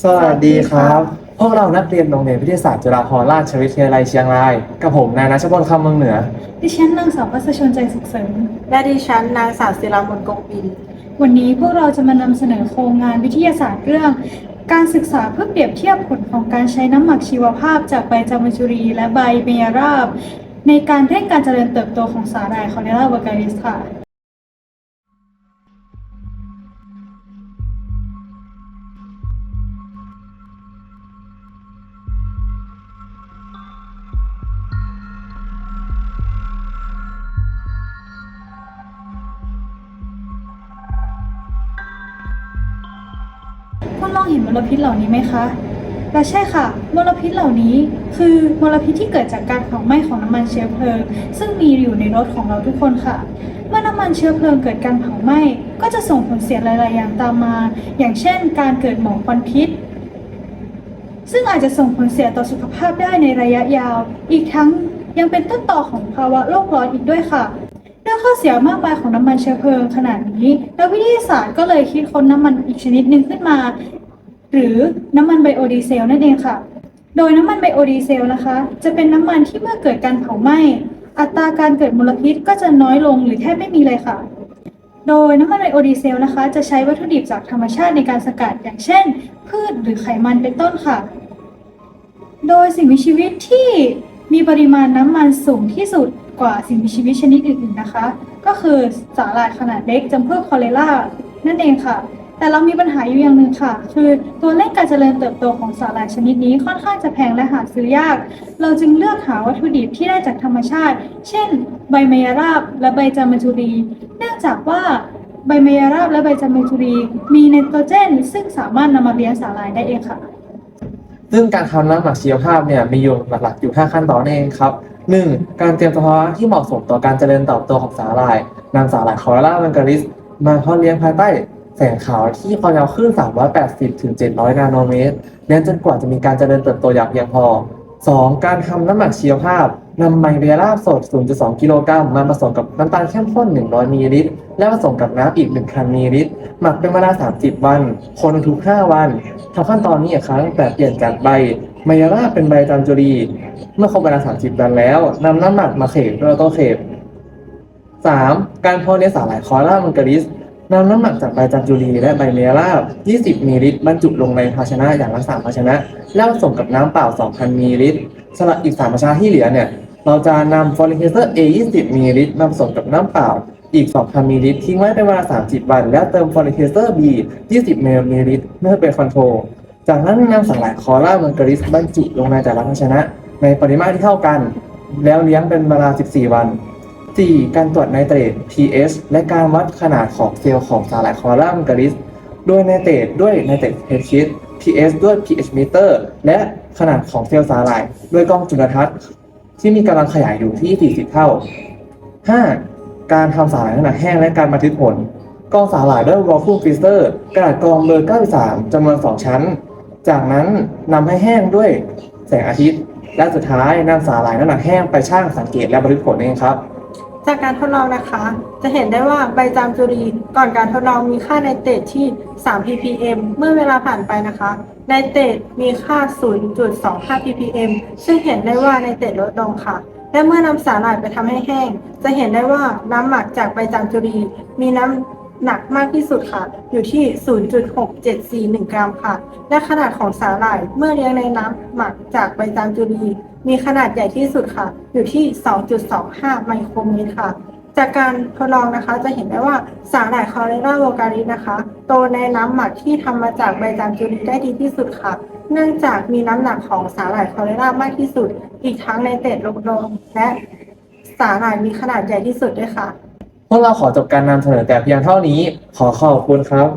สวัสดีครับ พวกเรานักเรียนโรงเรียนวิทยาศาสตร์จุฬาภรณราชวิทยาลัยเชียงราย กับผมนายนัชพลคำเมืองเหนือ ดิฉันนางสาวพัสชนใจสุขเสริม และดิฉันนางสาวศิลามนกงปิน วันนี้พวกเราจะมานำเสนอโครงงานวิทยาศาสตร์เรื่อง การศึกษาเพื่อเปรียบเทียบผลของการใช้น้ำหมักชีวภาพจากใบจามจุรีและใบเมยราบ ในการเร่งการเจริญเติบโตของสาหร่ายคอเนล่าเวอร์กาลิสค่ะ คุณมองเห็นมลพิษเหล่านี้ไหมคะและใช่ค่ะ มลพิษเหล่านี้คือมลพิษที่เกิดจากการเผาไหม้ของน้ำมันเชื้อเพลิง ซึ่งมีอยู่ในรถของเราทุกคนค่ะ เมื่อน้ำมันเชื้อเพลิงเกิดการเผาไหม้ก็จะส่งผลเสียหลาย ๆ อย่างตามมา อย่างเช่น การเกิดหมอกควันพิษ ซึ่งอาจจะส่งผลเสียต่อสุขภาพได้ในระยะยาว อีกทั้งยังเป็นต้นต่อของภาวะโลกร้อนอีกด้วยค่ะด้วยข้อเสียมากมายของน้ำมันเชื้อเพลิงขนาดนี้ นักวิทยาศาสตร์ก็เลยคิดค้นน้ำมันอีกชนิดหนึ่งขึ้นมา หรือน้ำมันไบโอดีเซลนั่นเองค่ะ โดยน้ำมันไบโอดีเซลนะคะ จะเป็นน้ำมันที่เมื่อเกิดการเผาไหม้อัตราการเกิดมลพิษก็จะน้อยลงหรือแทบไม่มีเลยค่ะ โดยน้ำมันไบโอดีเซลนะคะ จะใช้วัตถุดิบจากธรรมชาติในการสกัดอย่างเช่น พืชหรือไขมันเป็นต้นค่ะ โดยสิ่งมีชีวิตที่มีปริมาณน้ำมันสูงที่สุดกว่าสิ่งมีชีวิตชนิดอื่นๆนะคะ ก็คือสาหร่ายขนาดเล็กจำพวกคอเลล่านั่นเองค่ะ แต่เรามีปัญหาอยู่อย่างหนึ่งค่ะ คือตัวเลขการเจริญเติบโตของสาหร่ายชนิดนี้ค่อนข้างจะแพงและหาซื้อยาก เราจึงเลือกหาวัตถุดิบที่ได้จากธรรมชาติ เช่น ใบเมยราบและใบจามจุรี เนื่องจากว่าใบเมยราบและใบจามจุรีมีไนโตรเจน ซึ่งสามารถนำมาเลี้ยงสาหร่ายได้เองค่ะ ซึ่งการทำน้ำหมักชีวภาพเนี่ยมีอยู่หลักๆอยู่ 5 ขั้นตอนนั่นเองครับ 1. การเตรียมสภาวะที่เหมาะสมต่อการเจริญเติบโตของสาหร่ายนำสาหร่ายคอร์ล่าเวนกาลิส มาเพาะเลี้ยงภายใต้ แสงขาวที่ความยาวคลื่น 380 ถึง 700 นาโนเมตรเลี้ยงจนกว่าจะมีการเจริญเติบโตอย่างเพียงพอ 2. การทำน้ำหมักชีวภาพนำไมเบราบสด 0.2 กิโลกรัมมาผสมกับน้ำตาลเข้มข้น 100มิลลิลิตร และผสมกับน้ำอีก 1,000มิลลิลิตร หมักเป็นเวลา 30 วัน คนทุก 5 วันทำขั้นตอนนี้อีกครั้งแต่เปลี่ยนจากใบไมยราบเป็นใบจันจุรี เมื่อครบเวลา 30 วันแล้วนำน้ำหมักมาเขบด้วยโต้เขบ 3. การเพาะเลี้ยงสาหร่ายคอร่ามังกริส นำน้ำหมักจากใบจันจุรีและใบเมยราบ20มิลลิลิตรบรรจุลงในภาชนะอย่างละ3ภาชนะแล้วผสมกับน้ำเปล่า 2,000มิลลิลิตรสำหรับอีก3ภาชนะที่เหลือเนี่ยเราจะนำฟอลิเคเซอร์ A 20มิลลิลิตรมาผสมกับน้ำเปล่าอีก 2,000มิลลิลิตรทิ้งไว้เป็นเวลา 30 วัน แล้วเติมฟอลิเคเซอร์ B 20มิลลิลิตรเพื่อเป็นคอนโทรลจากนั้นนำสาหร่ายคอร่ามังกริสบรรจุลงในแต่ละภาชนะ ในปริมาตรที่เท่ากัน แล้วเลี้ยงเป็นเวลา 14 วัน 4. การตรวจไนเตรต pH และการวัดขนาดของเซลล์ของสาหร่ายคอร่ามังกริสโดยไนเตรตด้วยไนเตรตเฮชิต pH ด้วย pH meter และขนาดของเซลล์สาหร่ายด้วยกล้องจุลทรรศน์ที่มีกำลังขยายอยู่ที่ 40 เท่า 5. การทำสาหร่ายขนาดแห้งและการบันทึกผลกองสาหร่ายด้วยวอลลุ่มฟิลเตอร์กระดาษกรองเบอร์93จำนวน 2 ชั้น จากนั้นนำให้แห้งด้วยแสงอาทิตย์ และสุดท้ายนำสาหร่ายน้ำหนักแห้งไปชั่งสังเกตและบันทึกผลเองครับ จากการทดลองนะคะ จะเห็นได้ว่าใบจามจุรีก่อนการทดลองมีค่าไนเตรตที่ 3 ppm เมื่อเวลาผ่านไปนะคะไนเตรตมีค่า 0.25 ppm ซึ่งเห็นได้ว่าไนเตรตลดลงค่ะ และเมื่อนำสาหร่ายไปทำให้แห้ง จะเห็นได้ว่าน้ำหมักจากใบจามจุรีมีน้ำหนักมากที่สุดค่ะ อยู่ที่ 0.6741 กรัมค่ะ และขนาดของสาหร่ายเมื่อเลี้ยงในน้ำหมักจากใบจามจุรี มีขนาดใหญ่ที่สุดค่ะ อยู่ที่ 2.25 ไมโครเมตรค่ะ จากการทดลองนะคะจะเห็นได้ว่าสาหร่ายคอเรล่าโวการิสนะคะ โตในน้ำหมักที่ทำมาจากใบจามจุรีได้ดีที่สุดค่ะ เนื่องจากมีน้ำหนักของสาหร่ายคอเรล่ามากที่สุด อีกทั้งในเตดลดลงและสาหร่ายมีขนาดใหญ่ที่สุดด้วยค่ะ พวกเราขอจบการนำเสนอแต่เพียงเท่านี้ ขอขอบคุณครับ